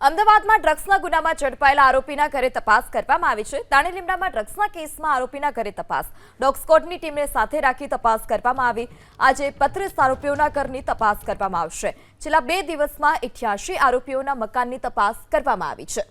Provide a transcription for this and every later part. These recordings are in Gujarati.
અમદાવાદમાં ડ્રગ્સના ગુનામાં ઝડપાયેલા આરોપીના ઘરે તપાસ કરવામાં આવી છે. દાણીલીમડામાં ડ્રગ્સના કેસમાં આરોપીના ઘરે તપાસ. ડોગ ટીમને સાથે રાખી તપાસ કરવામાં આવી. આજે પત્રીસ આરોપીઓના ઘરની તપાસ કરવામાં આવશે. છેલ્લા બે દિવસમાં ઇઠ્યાસી આરોપીઓના મકાનની તપાસ કરવામાં આવી છે.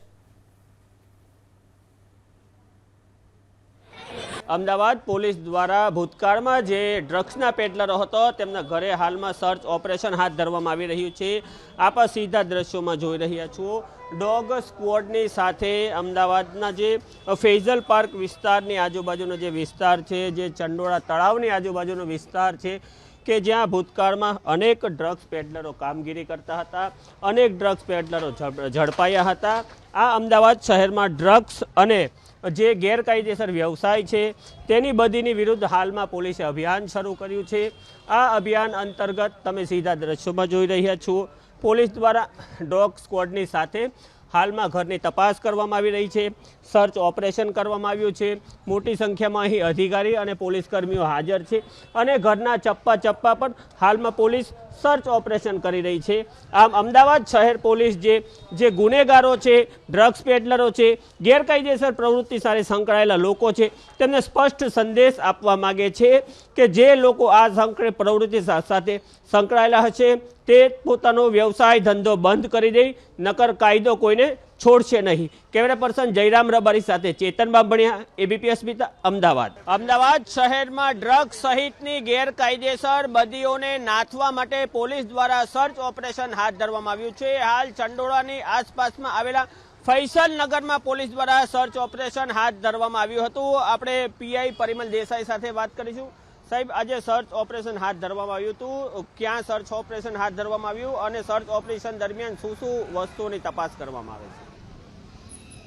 અમદાવાદ પોલીસ દ્વારા ભૂતકાળમાં જે ડ્રગ્સના પેડલરો હતો, તેમના ઘરે હાલમાં સર્ચ ઓપરેશન હાથ ધરવામાં આવી રહ્યું છે. આપ સીધા દ્રશ્યોમાં જોઈ રહ્યા છો. ડોગ સ્કવોડની સાથે અમદાવાદના જે ફેઝલ પાર્ક વિસ્તારની આજુબાજુનો જે વિસ્તાર છે, જે ચંડોળા તળાવની આજુબાજુનો વિસ્તાર છે, કે જ્યાં ભૂતકાળમાં અનેક ડ્રગ્સ પેડલરો કામગીરી કરતા હતા, અનેક ડ્રગ્સ પેડલરો ઝડ- ઝડપાયા હતા. આ અમદાવાદ શહેરમાં ડ્રગ્સ અને જે ગેરકાયદેસર વ્યવસાય છે, તેની બધીની વિરુદ્ધ હાલમાં પોલીસે અભિયાન શરૂ કર્યું છે. આ અભિયાન અંતર્ગત તમે સીધા દ્રશ્યોમાં જોઈ રહ્યા છો. પોલીસ દ્વારા ડોગ સ્ક્વોડની સાથે હાલમાં ઘરની તપાસ કરવામાં આવી રહી છે. સર્ચ ઓપરેશન કરવામાં આવ્યું છે. મોટી સંખ્યામાં અહીં અધિકારી અને પોલીસ કર્મીઓ હાજર છે અને ઘરના ચપ્પા ચપ્પા પણ હાલમાં પોલીસ સર્ચ ઓપરેશન કરી રહી છે. આમ અમદાવાદ શહેર પોલીસ જે જે ગુનેગારો છે, ડ્રગ્સ પેડલરો છે, ગેરકાયદેસર પ્રવૃત્તિ સાથે સંકળાયેલા લોકો છે, તેમને સ્પષ્ટ સંદેશ આપવા માગે છે કે જે લોકો આ સંકળે પ્રવૃત્તિ સાથે સંકળાયેલા હશે તે પોતાનો વ્યવસાય ધંધો બંધ કરી દે નકર કાયદો કોઈને છોડશે નહીં. કેમેરા પર્સન જયરામ રબારી સાથે ચેતન બાંભણિયા એબીપી અસ્મિતા અમદાવાદ. અમદાવાદ શહેરમાં ડ્રગ સહિતની ગેરકાયદેસર બદીઓને નાથવા માટે પોલીસ દ્વારા સર્ચ ઓપરેશન હાથ ધરવામાં આવ્યું છે. હાલ ચંડોળાની આસપાસમાં આવેલા ફૈસલનગરમાં પોલીસ દ્વારા સર્ચ ઓપરેશન હાથ ધરવામાં આવ્યું હતું. આપણે પીઆઈ પરિમલ દેસાઈ સાથે વાત કરીશું. સાહેબ, આજે સર્ચ ઓપરેશન હાથ ધરવામાં આવ્યું હતું. ક્યાં સર્ચ ઓપરેશન હાથ ધરવામાં આવ્યું અને સર્ચ ઓપરેશન દરમિયાન શું શું વસ્તુઓની તપાસ કરવામાં આવે છે?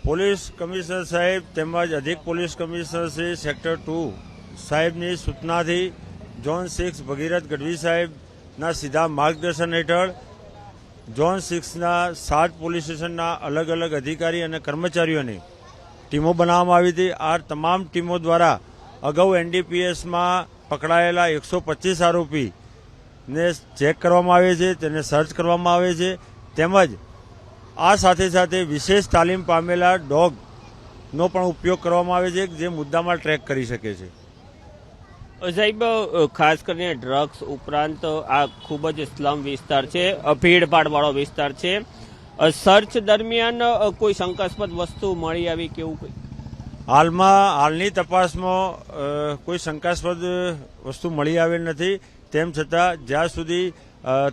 પોલીસ કમિશનર સાહેબ તેમજ અધિક police commissioner Shri sector two સાહેબની સૂચનાથી ઝોન સિક્સ ભગીરથ ગઢવી સાહેબના સીધા માર્ગદર્શન હેઠળ ઝોન સિક્સના સાત પોલીસ સ્ટેશનના અલગ અલગ અધિકારી અને કર્મચારીઓની ટીમો બનાવવામાં આવી હતી. આ તમામ ટીમો દ્વારા અગાઉ એનડીપીએસમાં પકડાયેલા એકસો પચીસ આરોપીને ચેક કરવામાં આવે છે, તેને સર્ચ કરવામાં આવે છે. તેમજ આ સાથે સાથે વિશેષ તાલીમ પામેલા ડોગનો પણ ઉપયોગ કરવામાં આવે છે, જે મુદ્દામાં ટ્રેક કરી શકે છે. સાહેબ ખાસ કરીને ડ્રગ્સ ઉપરાંત આ ખૂબ જ સ્લમ વિસ્તાર છે ભીડભાડવાળો ભીડભાડ વાળો વિસ્તાર છે. સર્ચ દરમિયાન કોઈ શંકાસ્પદ વસ્તુ મળી આવી કેવું કંઈ? હાલમાં, હાલની તપાસમાં કોઈ શંકાસ્પદ વસ્તુ મળી આવેલ નથી. તેમ છતાં, જ્યાં સુધી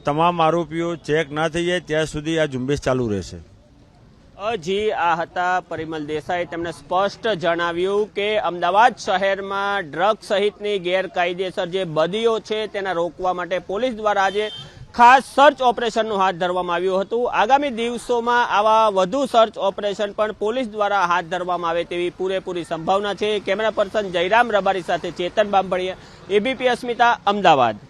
તમામ આરોપીઓ ચેક ના થઈ જાય, ત્યાં સુધી આ ઝુંબેશ ચાલુ રહેશે. જી, આ હતા પરિમલ દેસાઈ. તેમણે સ્પષ્ટ જણાવ્યું કે અમદાવાદ શહેરમાં ડ્રગ સહિતની ગેરકાયદેસર જે બદીઓ છે, તેના રોકવા માટે પોલીસ દ્વારા આજે ખાસ સર્ચ ઓપરેશનનું હાથ ધરવામાં આવ્યું હતું. આગામી દિવસોમાં આવા વધુ સર્ચ ઓપરેશન પણ પોલીસ દ્વારા હાથ ધરવામાં આવે તેવી પૂરેપૂરી સંભાવના છે. કેમેરા પર્સન જયરામ રબારી સાથે ચેતન બાંભણીયા એબીપી અસ્મિતા, અમદાવાદ.